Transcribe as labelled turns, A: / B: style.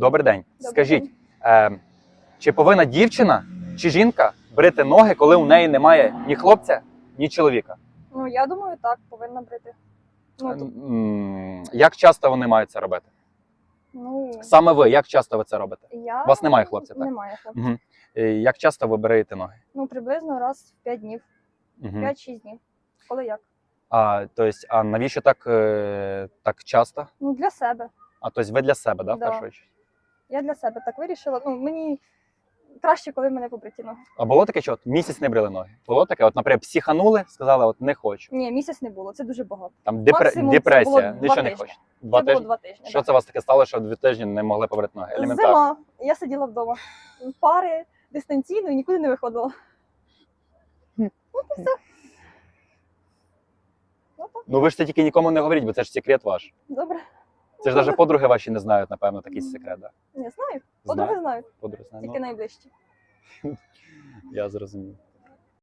A: Добрий день.
B: Добрий
A: Скажіть, е, чи повинна дівчина чи жінка брити ноги, коли у неї немає ні хлопця, ні чоловіка?
B: Ну, я думаю, так, повинна брити. Ну, тут,
A: М, Як часто вони мають це робити?
B: ну,
A: Саме ви, як часто ви це робите?
B: я...
A: У вас немає хлопця, так?
B: Немає хлопця.
A: Угу. Як часто ви бреєте ноги?
B: Ну, приблизно раз в 5 днів,
A: Угу.
B: 5-6 днів. Коли як?
A: А, то есть, а навіщо так, е, так часто?
B: Ну, для себе.
A: А тобто ви для себе, да, в
B: Да.
A: першу чергу?
B: Я для себе так вирішила. Ну, мені краще, коли мене побриті ноги.
A: А було таке, що от місяць не брили ноги? Було таке, от, наприклад, психанули, сказали, от не хочу.
B: Ні, місяць не було, це дуже багато.
A: Там депре...
B: Максимум це
A: депресія,
B: два
A: нічого не
B: тижні.
A: хочу. Два
B: це було
A: тижні.
B: два тижні.
A: Що
B: да.
A: це у вас таке стало, що дві тижні не могли побрити ноги? Елементарно.
B: Зима. Я сиділа вдома. Пари дистанційно і нікуди не виходила. Все. Ну
A: Ну ви ж це тільки нікому не говоріть, бо це ж секрет ваш.
B: добре.
A: Це ж навіть подруги ваші не знають, напевно, такий секрет. Да?
B: Не знаю. Подруги
A: Знаю.
B: знають,
A: Подруги знають.
B: тільки
A: Ну,
B: найближчі.
A: я зрозумів.